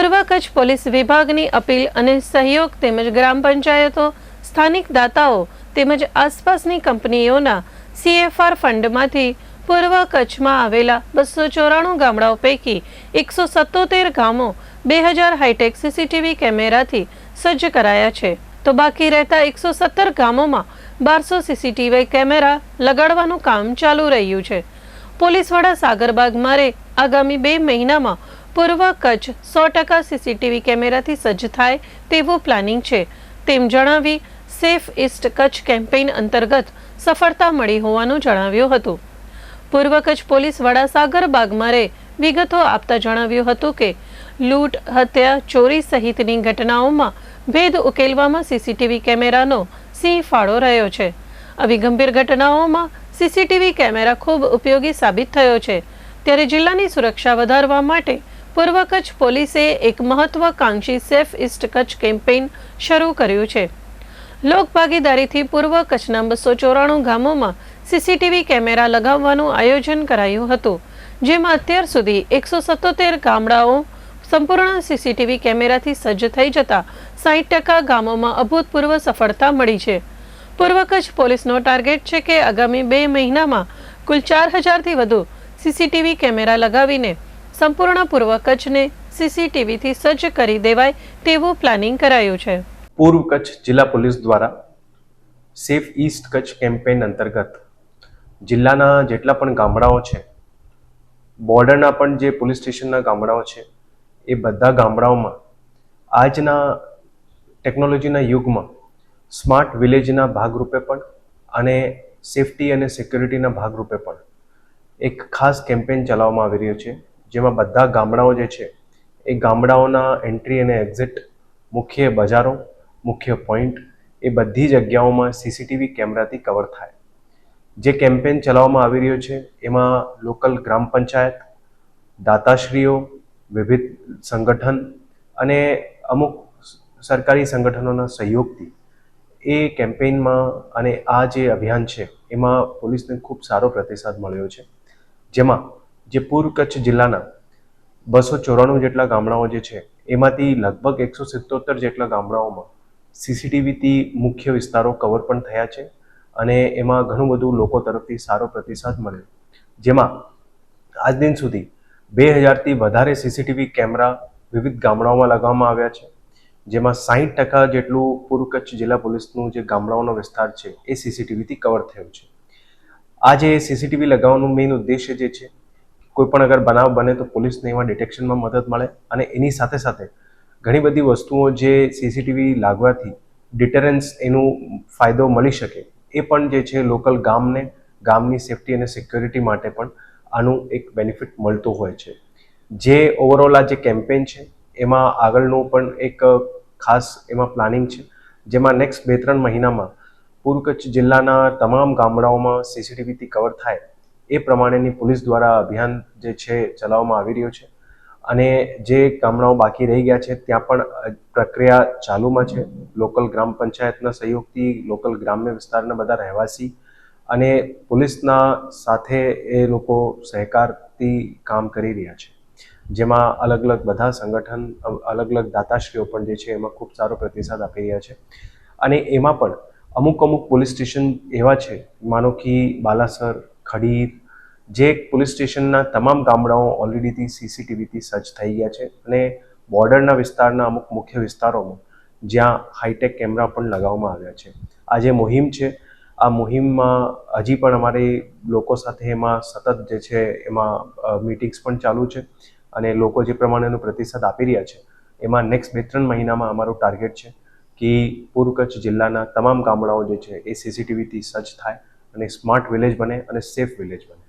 પૂર્વ કચ્છ પોલીસ વિભાગની અપીલ અને સહયોગ તેમજ ગ્રામ પંચાયતો, સ્થાનિક દાતાઓ તેમજ આસપાસની કંપનીઓના સીએફઆર ફંડમાંથી પૂર્વ કચ્છમાં આવેલા બસો ચોરાણું ગામડાઓ પૈકી એકસો સત્તોતેર ગામો બે હજાર હાઈટેક સીસીટીવી કેમેરાથી સજ્જ કરાયા છે. તો બાકી રહેતા એકસો સત્તર ગામોમાં બારસો સીસીટીવી કેમેરા લગાડવાનું કામ ચાલુ રહ્યું છે. પોલીસ વડા સાગરબાગ મારે આગામી બે મહિનામાં પૂર્વ કચ્છ સો ટકા સીસીટીવી કેમેરાથી સજ્જ થાય તેવું પ્લાનિંગ છે. તેમ જણાવી સેફ ઇસ્ટ કચ્છ કેમ્પેઇન અંતર્ગત સફળતા મળી હોવાનું જણાવ્યું હતું. પૂર્વ કચ્છ પોલીસ વડા સાગર બાગમારે વિગતો આપતા જણાવ્યું હતું કે, લૂંટ, હત્યા, ચોરી સહિતની ઘટનાઓમાં ભેદ ઉકેલવામાં સીસીટીવી કેમેરાનો સિંહ ફાળો રહ્યો છે. આવી ગંભીર ઘટનાઓમાં સીસીટીવી કેમેરા ખૂબ ઉપયોગી સાબિત થયો છે. ત્યારે જિલ્લાની સુરક્ષા વધારવા માટે પૂર્વ કચ્છ પોલીસે એક મહત્વાકાંક્ષી સેફ ઇસ્ટ કચ્છ કેમ્પેઇન શરૂ કર્યું છે. લોકભાગીદારીથી પૂર્વ કચ્છના બસો ચોરાણું ગામોમાં સીસીટીવી કેમેરા લગાવવાનું આયોજન કરાયું હતું, જેમાં અત્યાર સુધી એકસો સત્તોતેર ગામડાઓ સંપૂર્ણ સીસીટીવી કેમેરાથી સજ્જ થઈ જતા સાહીઠ ટકા ગામોમાં અભૂતપૂર્વ સફળતા મળી છે. પૂર્વ કચ્છ પોલીસનો ટાર્ગેટ છે કે આગામી બે મહિનામાં કુલ ચાર હજારથી વધુ સીસીટીવી કેમેરા લગાવીને સંપૂર્ણ પૂર્વ કચ્છને સીસીટીવીથી સજ્જ કરી દેવાય તેવું પ્લાનિંગ કરાયું છે. પૂર્વ કચ્છ જિલ્લા પોલીસ દ્વારા સેફ ઈસ્ટ કચ્છ કેમ્પેન અંતર્ગત જિલ્લાના જેટલા પણ ગામડાઓ છે, બોર્ડરના પણ જે પોલીસ સ્ટેશનના ગામડાઓ છે, એ બધા ગામડાઓમાં આજના ટેકનોલોજીના યુગમાં સ્માર્ટ વિલેજના ભાગરૂપે પણ અને સેફટી અને સિક્યુરિટીના ભાગરૂપે પણ એક ખાસ કેમ્પેન ચલાવવામાં આવી રહ્યો છે. જેમાં બધા ગામડાઓ જે છે, એ ગામડાઓના એન્ટ્રી અને એક્ઝિટ મુખ્ય બજારો, મુખ્ય પોઈન્ટ એ બધી જગ્યાઓમાં સીસીટીવી કેમેરાથી કવર થાય. જે કેમ્પેન ચલાવવામાં આવી રહ્યો છે, એમાં લોકલ ગ્રામ પંચાયત, દાતાશ્રીઓ, વિવિધ સંગઠન અને અમુક સરકારી સંગઠનોના સહયોગથી એ કેમ્પેઇનમાં અને આ જે અભિયાન છે, એમાં પોલીસને ખૂબ સારો પ્રતિસાદ મળ્યો છે. જેમાં જે પૂર્વ કચ્છ જિલ્લાના બસો ચોરાણું જેટલા ગામડાઓ જે છે, એમાંથી લગભગ એકસો સિત્તોતેર જેટલા ગામડાઓમાં સીસીટીવીથી મુખ્ય વિસ્તારો કવર પણ થયા છે અને એમાં ઘણું બધું લોકો તરફથી સારો પ્રતિસાદ મળ્યો. જેમાં આજ દિન સુધી બે હજારથી વધારે સીસીટીવી કેમેરા વિવિધ ગામડાઓમાં લગાવવામાં આવ્યા છે, જેમાં સાહીઠ ટકા જેટલું પૂર્વ કચ્છ જિલ્લા પોલીસનું જે ગામડાઓનો વિસ્તાર છે, એ સીસીટીવીથી કવર થયો છે. આજે સીસીટીવી લગાવવાનું મેઇન ઉદ્દેશ્ય જે છે કોઈ પણ અગર બનાવ બને તો પોલીસને એમાં ડિટેક્શનમાં મદદ મળે અને એની સાથે સાથે ઘણી બધી વસ્તુઓ જે સીસીટીવી લાગવાથી ડિટરન્સ એનું ફાયદો મળી શકે એ પણ જે છે લોકલ ગામને, ગામની સેફટી અને સિક્યોરિટી માટે પણ આનું એક બેનિફિટ મળતું હોય છે. જે ઓવરઓલ આ જે કેમ્પેન છે, એમાં આગળનું પણ એક ખાસ એમાં પ્લાનિંગ છે, જેમાં નેક્સ્ટ બે ત્રણ મહિનામાં પૂર્વ કચ્છ જિલ્લાના તમામ ગામડાઓમાં સીસીટીવીથી કવર થાય એ પ્રમાણેની પોલીસ દ્વારા અભિયાન જે છે ચલાવવામાં આવી રહ્યું છે. અને જે ગામડાઓ બાકી રહી ગયા છે, ત્યાં પણ પ્રક્રિયા ચાલુમાં છે. લોકલ ગ્રામ પંચાયતના સહયોગથી લોકલ ગ્રામ્ય વિસ્તારના બધા રહેવાસી અને પોલીસના સાથે એ લોકો સહકારથી કામ કરી રહ્યા છે. જેમાં અલગ અલગ બધા સંગઠન અલગ અલગ દાતાશ્રીઓ પણ જે છે એમાં ખૂબ સારો પ્રતિસાદ આપી રહ્યા છે. અને એમાં પણ અમુક અમુક પોલીસ સ્ટેશન એવા છે, માનો કે બાલાસર, ખડીર જે પોલીસ સ્ટેશનના તમામ ગામડાઓ ઓલરેડીથી સીસીટીવીથી સજ્જ થઈ ગયા છે અને બોર્ડરના વિસ્તારના અમુક મુખ્ય વિસ્તારોમાં જ્યાં હાઈટેક કેમેરા પણ લગાવવામાં આવ્યા છે. આ જે મુહિમ છે, આ મુહિમમાં હજી પણ અમારી લોકો સાથે એમાં સતત જે છે એમાં મીટિંગ્સ પણ ચાલુ છે અને લોકો જે પ્રમાણેનો પ્રતિસાદ આપી રહ્યા છે, એમાં નેક્સ્ટ બે ત્રણ મહિનામાં અમારું ટાર્ગેટ છે કે પૂર્વ કચ્છ જિલ્લાના તમામ ગામડાઓ જે છે એ સીસીટીવીથી સજ્જ થાય અને સ્માર્ટ વિલેજ બને અને સેફ વિલેજ બને.